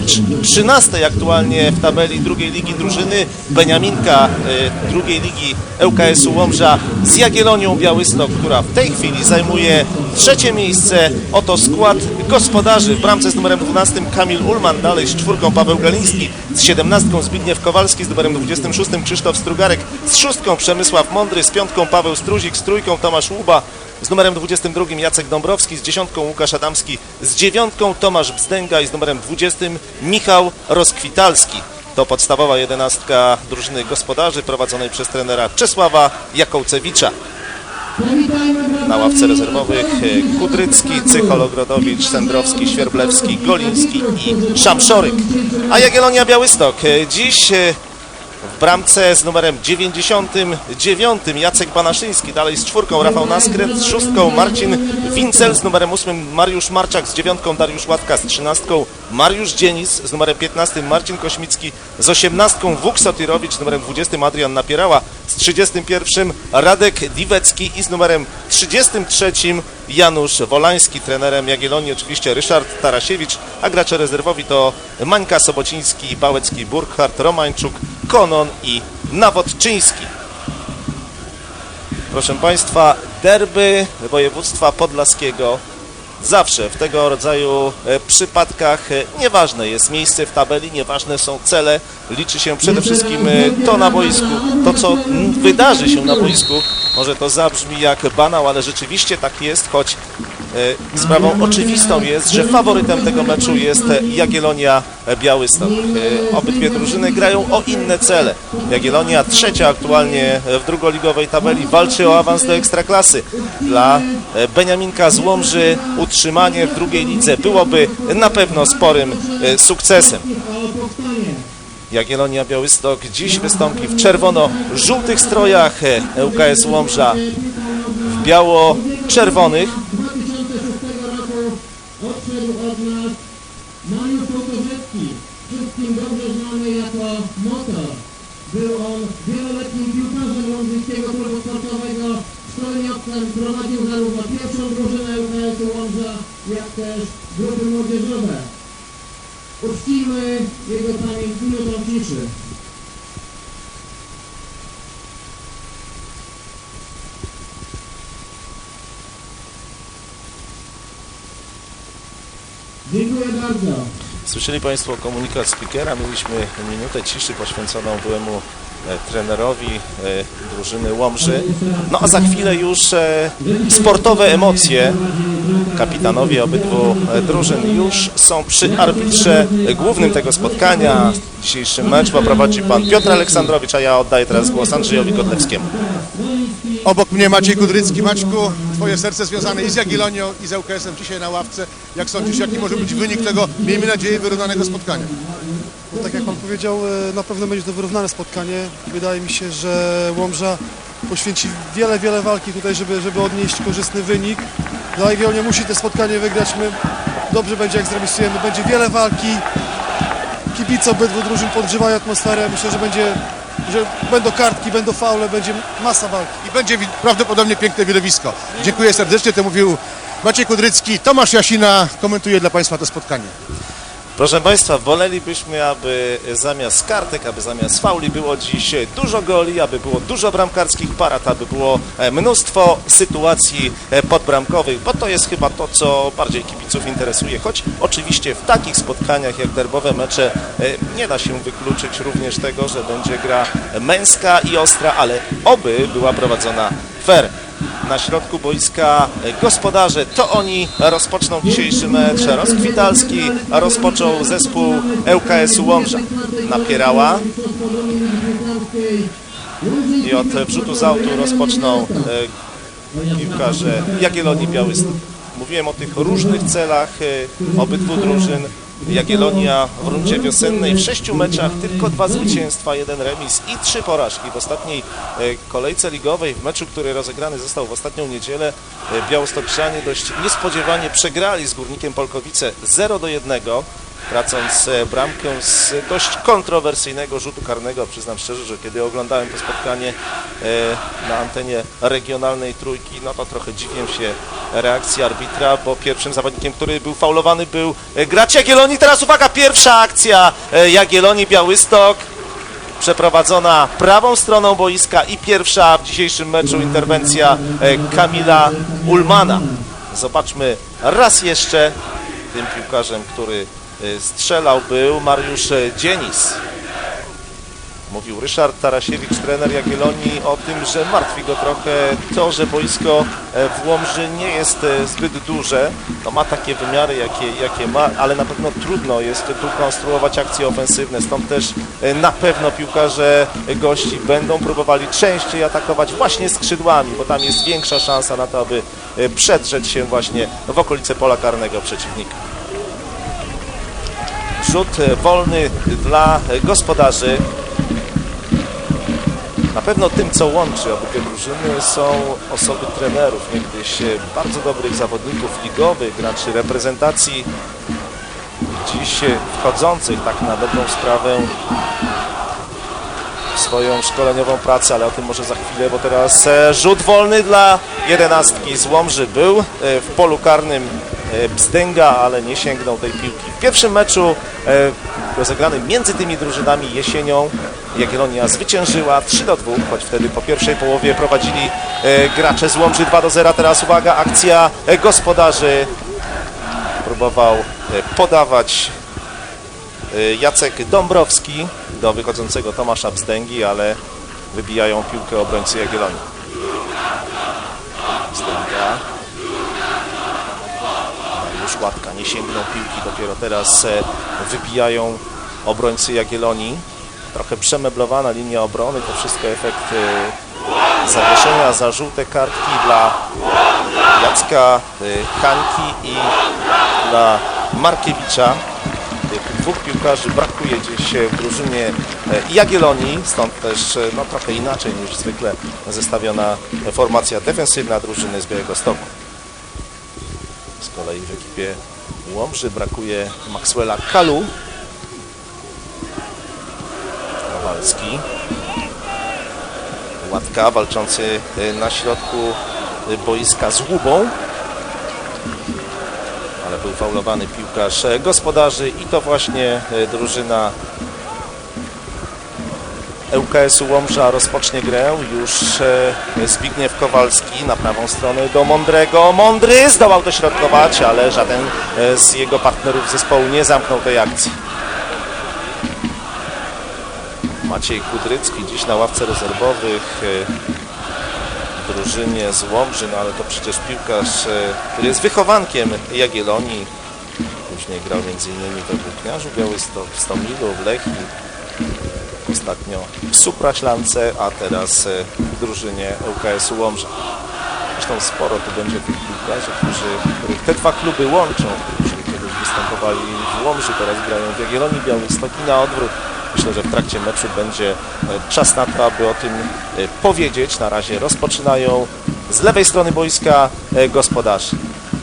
mecz 13 aktualnie w tabeli drugiej ligi drużyny. Beniaminka e, drugiej ligi ŁKS-u Łomża z Jagiellonią Białystok, która w tej chwili zajmuje trzecie miejsce. Oto skład gospodarzy w bramce z numerem 12 Kamil Ulman, dalej z czwórką Paweł Galiński, z 17 Zbigniew Kowalski, z numerem 26 Krzysztof Strugarek, z szóstką Przemysław Mądry, z piątką Paweł Struzik, z trójką Tomasz Łuba, z numerem 22 Jacek Dąbrowski, z dziesiątką Łukasz Adamski, z dziewiątką Tomasz Bzdęga i z numerem 20 Michał Roskwitalski. To podstawowa jedenastka drużyny gospodarzy prowadzonej przez trenera Czesława Jakołcewicza. Na ławce rezerwowych Kudrycki, Cychol, Ogrodowicz, Sędrowski, Świerblewski, Goliński i Szamszoryk. A Jagiellonia Białystok dziś w bramce z numerem 99 Jacek Banaszyński, dalej z czwórką Rafał Naskręt, z szóstką Marcin Wincel, z numerem 8 Mariusz Marczak, z dziewiątką Dariusz Łatka, z trzynastką Mariusz Dzienis, z numerem 15 Marcin Kośmicki, z osiemnastką Wuk Sotirowicz, z numerem 20 Adrian Napierała, z 31 Radek Diwecki i z numerem 33 Janusz Wolański, trenerem Jagiellonii oczywiście Ryszard Tarasiewicz, a gracze rezerwowi to Mańka Sobociński, Bałecki, Burkhardt, Romańczuk, Konon i Nawodczyński. Proszę Państwa, derby województwa podlaskiego zawsze w tego rodzaju e, przypadkach e, nieważne jest miejsce w tabeli, nieważne są cele, liczy się przede wszystkim e, to na boisku, to co wydarzy się na boisku. Może to zabrzmi jak banał, ale rzeczywiście tak jest, choć sprawą oczywistą jest, że faworytem tego meczu jest e, Jagiellonia Białystok. E, Obydwie drużyny grają o inne cele. Jagiellonia trzecia aktualnie w drugoligowej tabeli walczy o awans do Ekstraklasy. Dla e, Beniaminka z Łomży utrzymanie w drugiej lidze byłoby na pewno sporym e, sukcesem. Jagiellonia Białystok dziś wystąpi w czerwono-żółtych strojach, e, ŁKS Łomża w biało-czerwonych. Dziękuję bardzo. Słyszeli Państwo komunikat speakera. Mieliśmy minutę ciszy poświęconą byłemu trenerowi e, drużyny Łomży. No a za chwilę już e, sportowe emocje. Kapitanowie obydwu e, drużyn już są przy arbitrze głównym tego spotkania. Dzisiejszy mecz poprowadzi Pan Piotr Aleksandrowicz, a ja oddaję teraz głos Andrzejowi Godlewskiemu. Obok mnie Maciej Kudrycki. Maćku, twoje serce związane i z Jagiellonią, i z ŁKS-em dzisiaj na ławce. Jak sądzisz, jaki może być wynik tego, miejmy nadzieję, wyrównanego spotkania? Tak jak Pan powiedział, e, na pewno będzie to wyrównane spotkanie. Wydaje mi się, że Łomża poświęci wiele, wiele walki tutaj, żeby, żeby odnieść korzystny wynik. Dla Jagiellonia musi to spotkanie wygrać. My dobrze będzie, jak zremisujemy. Będzie wiele walki. Kibice obydwu drużyn podgrzewają atmosferę. Myślę, że będzie, że będą kartki, będą faule, będzie masa walki. I będzie prawdopodobnie piękne widowisko. Dziękuję serdecznie, to mówił Maciej Kudrycki. Tomasz Jasina komentuje dla Państwa to spotkanie. Proszę Państwa, wolelibyśmy, aby zamiast kartek, aby zamiast fauli było dziś dużo goli, aby było dużo bramkarskich parad, aby było e, mnóstwo sytuacji e, podbramkowych, bo to jest chyba to, co bardziej kibiców interesuje, choć oczywiście w takich spotkaniach jak derbowe mecze e, nie da się wykluczyć również tego, że będzie gra męska i ostra, ale oby była prowadzona fair na środku boiska gospodarze. To oni rozpoczną dzisiejszy mecz. Rozkwitalski rozpoczął zespół ŁKS-u Łomża. Napierała i od wrzutu z autu rozpoczną e, piłkarze Jagiellonii Białystok. Mówiłem o tych różnych celach e, obydwu drużyn. Jagiellonia w rundzie wiosennej w sześciu meczach tylko dwa zwycięstwa, jeden remis i trzy porażki. W ostatniej e, kolejce ligowej, w meczu, który rozegrany został w ostatnią niedzielę, e, Białostokczanie dość niespodziewanie przegrali z Górnikiem Polkowice 0 do 1 tracąc e, bramkę z dość kontrowersyjnego rzutu karnego. Przyznam szczerze, że kiedy oglądałem to spotkanie na antenie regionalnej trójki, no to trochę dziwię się reakcji arbitra, bo pierwszym zawodnikiem, który był faulowany był e, gracz Jagiellonii. Teraz uwaga, pierwsza akcja e, Jagiellonii Białystok przeprowadzona prawą stroną boiska i pierwsza w dzisiejszym meczu interwencja e, Kamila Ulmana. Zobaczmy raz jeszcze tym piłkarzem, który strzelał był Mariusz Dzienis. Mówił Ryszard Tarasiewicz, trener Jagiellonii, o tym, że martwi go trochę to, że boisko e, w Łomży nie jest e, zbyt duże. No ma takie wymiary, jakie, jakie ma, ale na pewno trudno jest tu konstruować akcje ofensywne. Stąd też e, na pewno piłkarze gości będą próbowali częściej atakować właśnie skrzydłami, bo tam jest większa szansa na to, aby przedrzeć się właśnie w okolice pola karnego przeciwnika. Rzut wolny dla gospodarzy. Na pewno tym, co łączy obydwie drużyny są osoby trenerów, niegdyś bardzo dobrych zawodników ligowych, graczy reprezentacji, dziś wchodzących tak na dobrą sprawę swoją szkoleniową pracę, ale o tym może za chwilę, bo teraz rzut wolny dla jedenastki z Łomży był e, w polu karnym Bzdęga, ale nie sięgnął tej piłki. W pierwszym meczu e, rozegranym między tymi drużynami jesienią Jagiellonia zwyciężyła 3 do 2, choć wtedy po pierwszej połowie prowadzili e, gracze z Łomży 2 do 0. Teraz uwaga, akcja e, gospodarzy. Próbował e, podawać e, Jacek Dąbrowski do wychodzącego Tomasza Bzdęgi, ale wybijają piłkę obrońcy Jagiellonii. Bzdęga. Już Łatka nie sięgnął piłki, dopiero teraz e, wybijają obrońcy Jagiellonii. Trochę przemeblowana linia obrony, to wszystko efekt e, zawieszenia za żółte kartki dla Jacka e, Hańki i dla Markiewicza. Tych dwóch piłkarzy brakuje gdzieś w drużynie e, Jagiellonii, stąd też e, no, trochę inaczej niż zwykle zestawiona formacja defensywna drużyny z Białego Stoku. Z kolei w ekipie Łomży brakuje Maxwella Kalu. Kowalski. Łatka walczący e, na środku boiska z Łubą. Ale był faulowany piłkarz e, gospodarzy i to właśnie e, drużyna ŁKS-u Łomża rozpocznie grę. Już e, Zbigniew Kowalski na prawą stronę do Mądrego. Mądry zdołał dośrodkować, ale żaden e, z jego partnerów zespołu nie zamknął tej akcji. Maciej Kudrycki dziś na ławce rezerwowych e, w drużynie z Łomży, no ale to przecież piłkarz, który jest wychowankiem Jagiellonii. Później grał m.in. we Włókniarzu Białystok, w Stomilu, w Lechii, ostatnio w Supraślance, a teraz e, w drużynie ŁKS-u Łomża. Zresztą sporo tu będzie tych piłkarzy, którzy, których te dwa kluby łączą, którzy kiedyś występowali w Łomży, teraz grają w Jagiellonii i na odwrót. Myślę, że w trakcie meczu będzie e, czas na to, aby o tym e, powiedzieć. Na razie rozpoczynają z lewej strony boiska gospodarzy.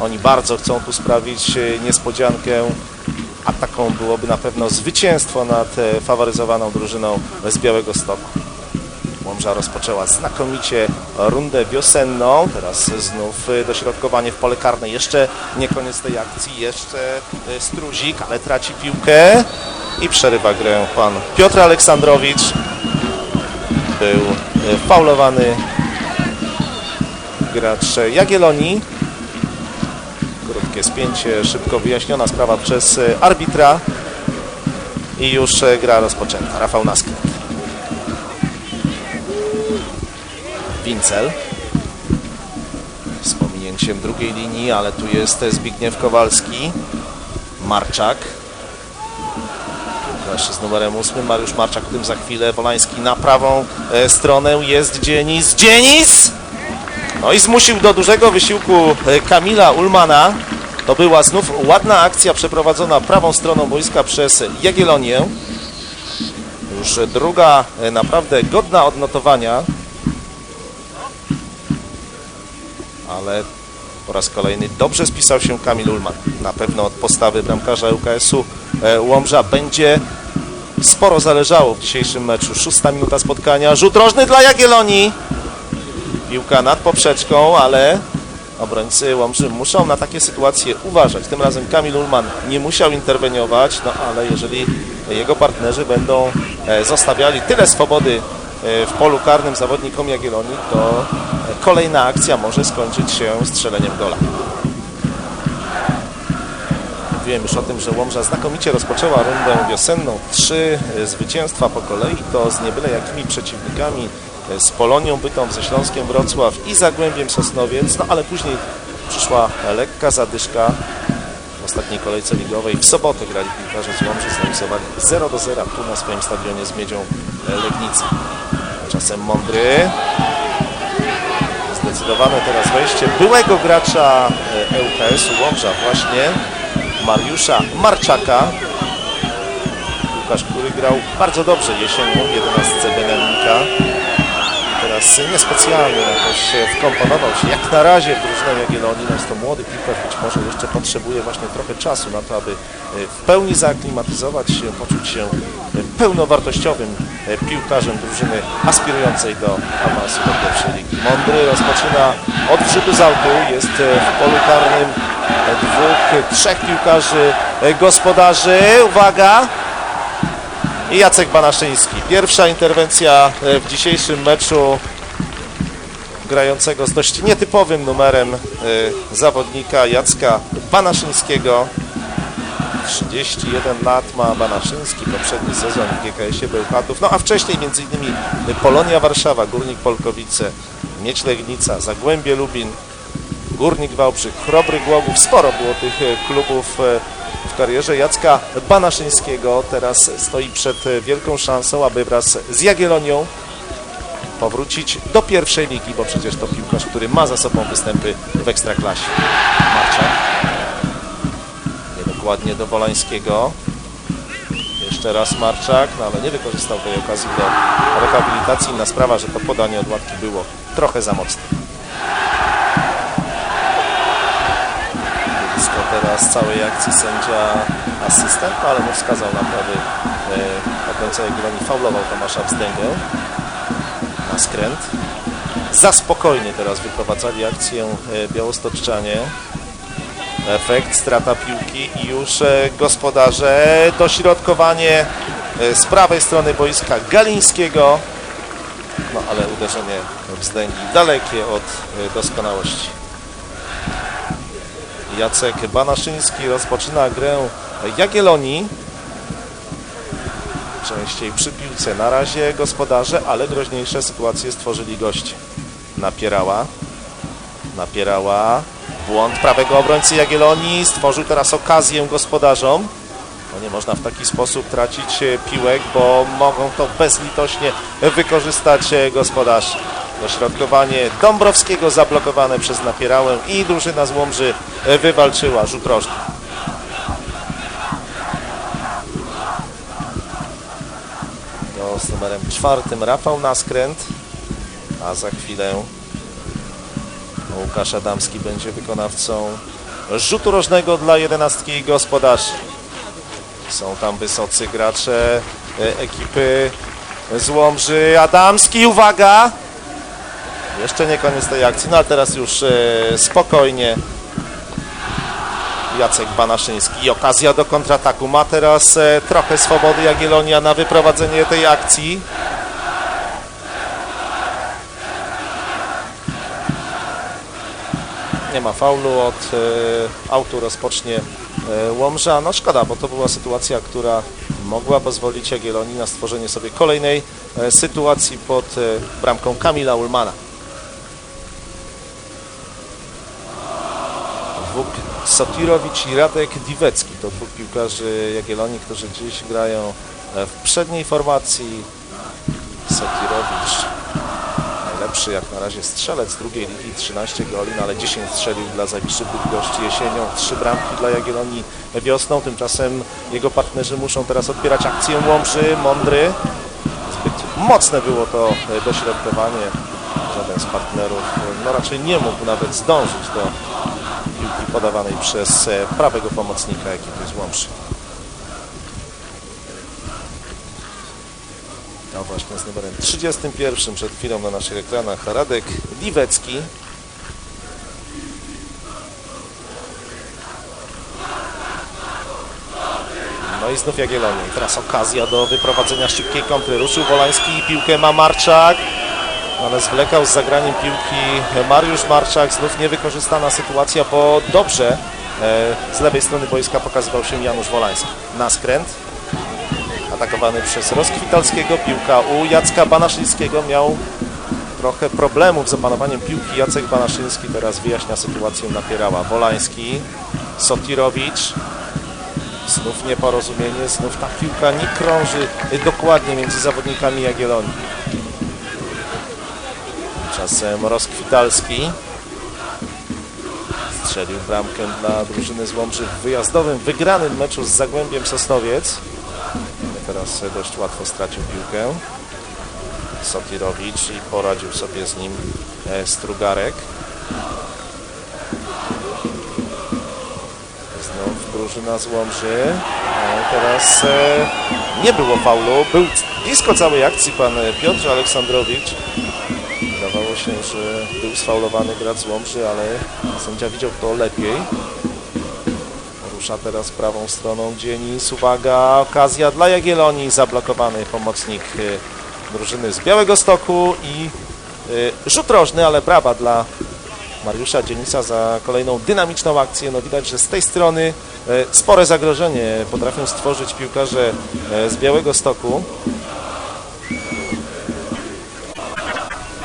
Oni bardzo chcą tu sprawić niespodziankę, a taką byłoby na pewno zwycięstwo nad e, faworyzowaną drużyną z Białego Stoku. Łomża rozpoczęła znakomicie rundę wiosenną. Teraz znów y, dośrodkowanie w pole karne. Jeszcze nie koniec tej akcji. Jeszcze y, Struzik, ale traci piłkę i przerywa grę pan Piotr Aleksandrowicz. Był faulowany gracz Jagiellonii. Krótkie spięcie, szybko wyjaśniona sprawa przez y, arbitra. I już y, gra rozpoczęta. Rafał Naskręt. Wincel. Z pominięciem drugiej linii, ale tu jest Zbigniew Kowalski. Marczak. Piłkarz z numerem 8. Mariusz Marczak, o tym za chwilę. Wolański na prawą e, stronę. Jest Dzienis. Dzienis! No i zmusił do dużego wysiłku e, Kamila Ulmana. To była znów ładna akcja przeprowadzona prawą stroną boiska przez Jagiellonię. Już druga e, naprawdę godna odnotowania. ale po raz kolejny dobrze spisał się Kamil Ulman. Na pewno od postawy bramkarza ŁKS-u e, Łomża będzie sporo zależało w dzisiejszym meczu. Szósta minuta spotkania. Rzut rożny dla Jagiellonii. Piłka nad poprzeczką, ale Obrońcy Łomży muszą na takie sytuacje uważać. Tym razem Kamil Ulman nie musiał interweniować, no ale jeżeli jego partnerzy będą e, zostawiali tyle swobody e, w polu karnym zawodnikom Jagiellonii, to e, kolejna akcja może skończyć się strzeleniem gola. Mówiłem już o tym, że Łomża znakomicie rozpoczęła rundę wiosenną. Trzy zwycięstwa po kolei, to z niebyle jakimi przeciwnikami, z Polonią Bytom, ze Śląskiem Wrocław i Zagłębiem Sosnowiec, no ale później przyszła lekka zadyszka w ostatniej kolejce ligowej. W sobotę grali piłkarze z Łomży, zrealizowali 0 do 0 tu na swoim stadionie z Miedzią e, Legnica. Czasem mądry. Zdecydowane teraz wejście byłego gracza e, ŁKS-u Łomża właśnie Mariusza Marczaka. Piłkarz, który grał bardzo dobrze jesienią w 11 Beniaminka. Teraz niespecjalnie jakoś wkomponował się jak na razie w drużynę Jagiellonii. No jest to młody piłkarz, być może jeszcze potrzebuje właśnie trochę czasu na to, aby e, w pełni zaaklimatyzować się, poczuć się e, pełnowartościowym e, piłkarzem drużyny aspirującej do awansu do pierwszej ligi. Mądry rozpoczyna od rzutu z autu, jest w polu karnym dwóch, trzech piłkarzy gospodarzy. Uwaga! I Jacek Banaszyński. Pierwsza interwencja e, w dzisiejszym meczu grającego z dość nietypowym numerem e, zawodnika Jacka Banaszyńskiego. 31 lat ma Banaszyński, poprzedni sezon w GKS-ie Bełchatów, no a wcześniej m.in. Polonia Warszawa, Górnik Polkowice, Miedź Legnica, Zagłębie Lubin, Górnik Wałbrzych, Chrobry Głogów, sporo było tych e, klubów w karierze Jacka Banaszyńskiego. Teraz stoi przed wielką szansą, aby wraz z Jagiellonią powrócić do pierwszej ligi, bo przecież to piłkarz, który ma za sobą występy w Ekstraklasie. Marczak. Niedokładnie do Wolańskiego. Jeszcze raz Marczak, no ale nie wykorzystał tej okazji do rehabilitacji. Inna sprawa, że to podanie od łatki było trochę za mocne. Teraz całej akcji sędzia asystent, no ale mu wskazał na prawy e, obrońca Jagiellonii, faulował Tomasza Wzdęgę na skręt. Za spokojnie teraz wyprowadzali akcję e, białostoczczanie. Efekt, strata piłki i już e, gospodarze. Dośrodkowanie e, z prawej strony boiska Galińskiego. No ale uderzenie wzdęgi dalekie od e, doskonałości. Jacek Banaszyński rozpoczyna grę Jagiellonii. Częściej przy piłce. Na razie gospodarze, ale groźniejsze sytuacje stworzyli goście. Napierała. Napierała. Błąd prawego obrońcy Jagiellonii. Stworzył teraz okazję gospodarzom. No nie można w taki sposób tracić e, piłek, bo mogą to bezlitośnie wykorzystać e, gospodarze. Dośrodkowanie Dąbrowskiego zablokowane przez Napierałę i drużyna z Łomży e, wywalczyła rzut rożny. To z numerem czwartym Rafał Naskręt, a za chwilę Łukasz Adamski będzie wykonawcą rzutu rożnego dla jedenastki gospodarzy. Są tam wysocy gracze e, ekipy z Łomży. Adamski, uwaga! Jeszcze nie koniec tej akcji, no ale teraz już e, spokojnie. Jacek Banaszyński i okazja do kontrataku. Ma teraz e, trochę swobody Jagiellonia na wyprowadzenie tej akcji. Nie ma faulu od e, autu rozpocznie Łomża. No szkoda, bo to była sytuacja, która mogła pozwolić Jagiellonii na stworzenie sobie kolejnej sytuacji pod bramką Kamila Ulmana. Wuk Sotirowicz i Radek Diwecki to dwóch piłkarzy Jagiellonii, którzy dziś grają e, w przedniej formacji. Sotirowicz najlepszy jak na razie strzelec drugiej ligi, 13 goli, no ale 10 strzelił dla Zawiszy Bydgoszcz jesienią, 3 bramki dla Jagiellonii wiosną, tymczasem jego partnerzy muszą teraz odbierać akcję Łomży, Mądry. Zbyt mocne było to e, dośrodkowanie, żaden z partnerów no raczej nie mógł nawet zdążyć do piłki podawanej przez e, prawego pomocnika ekipy z Łomży. No właśnie z numerem 31 przed chwilą na naszych ekranach Radek Liwecki. No i znów Jagiellonię. Teraz okazja do wyprowadzenia szybkiej kontry. Ruszył Wolański i piłkę ma Marczak. Ale zwlekał z zagraniem piłki Mariusz Marczak. Znów niewykorzystana sytuacja, bo dobrze e, z lewej strony boiska pokazywał się Janusz Wolański. Na skręt. Atakowany przez Roskwitalskiego. Piłka u Jacka Banaszyńskiego. Miał trochę problemów z opanowaniem piłki. Jacek Banaszyński teraz wyjaśnia sytuację napierała. Wolański, Sotirowicz. Znów nieporozumienie, znów ta piłka nie krąży dokładnie między zawodnikami Jagiellonii. Czasem Roskwitalski strzelił bramkę dla drużyny z Łomży w wyjazdowym, wygranym meczu z Zagłębiem Sosnowiec. Teraz dość łatwo stracił piłkę. Sotirowicz i poradził sobie z nim e, Strugarek. Znów drużyna z Łomży. Teraz e, nie było faulu. Był blisko całej akcji pan Piotr Aleksandrowicz. Wydawało się, że był sfaulowany gracz z Łomży, ale sędzia widział to lepiej. Rusza teraz prawą stroną Dzienis. Uwaga, okazja dla Jagiellonii. Zablokowany pomocnik e, drużyny z Białego Stoku i e, rzut rożny, ale brawa dla Mariusza Dzienisa za kolejną dynamiczną akcję. No widać, że z tej strony e, spore zagrożenie potrafią stworzyć piłkarze z Białego Stoku.